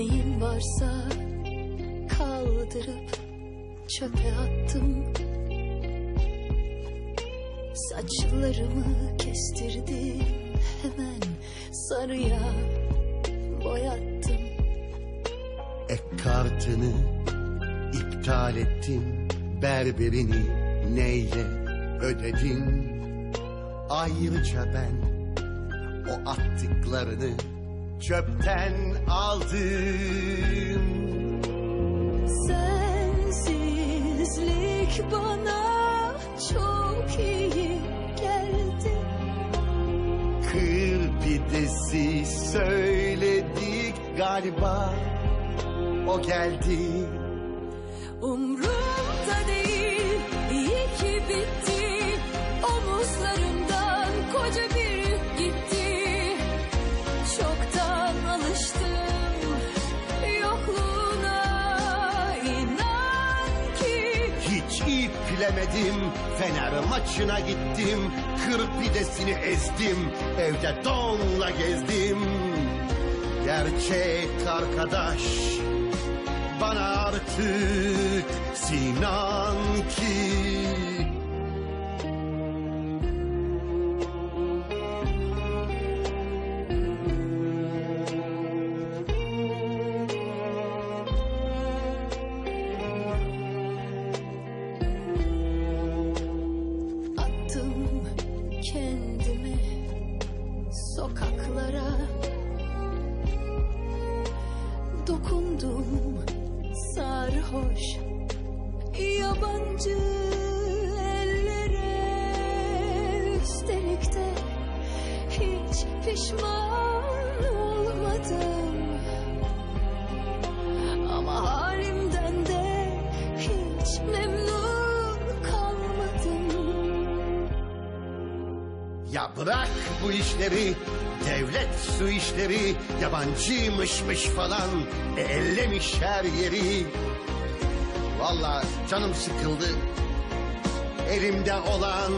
ne varsa kaldırıp çöpe attım. Saçlarımı kestirdim hemen sarıya boyattım. Ek kartını iptal ettim. Berberini neyle ödedin? Ayrıca ben o attıklarını çöpten aldım. Sensizlik bana çok iyi geldi. Kır pidesi söyledik galiba o geldi. Umrumda değil, iyi ki bitti. Hiç iplemedim, Fener maçına gittim, kır pidesini ezdim, evde donla gezdim. Gerçek arkadaş, bana artık Sinan ki. Dokundum sarhoş yabancı ellere. Üstelik de hiç pişman olmadım. Ama halimden de hiç memnun Ya bırak bu işleri, devlet su işleri, yabancıymışmış falan, e, ellemiş her yeri. Vallahi canım sıkıldı, elimde olan,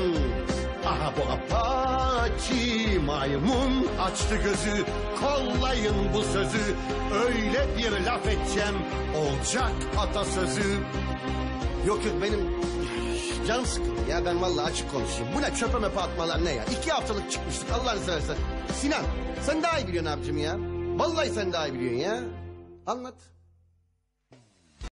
aha bu apaçi maymun açtı gözü, kollayın bu sözü, öyle bir laf edeceğim, olacak atasözü. Yok yok benim canım sıkıldı ya ben vallahi açık konuşayım. Bu ne çöpe möpe atmalar ne ya? İki haftalık çıkmıştık Allah'ını seversen. Sinan sen daha iyi biliyorsun abicim ya. Vallahi sen daha iyi biliyorsun ya. Anlat.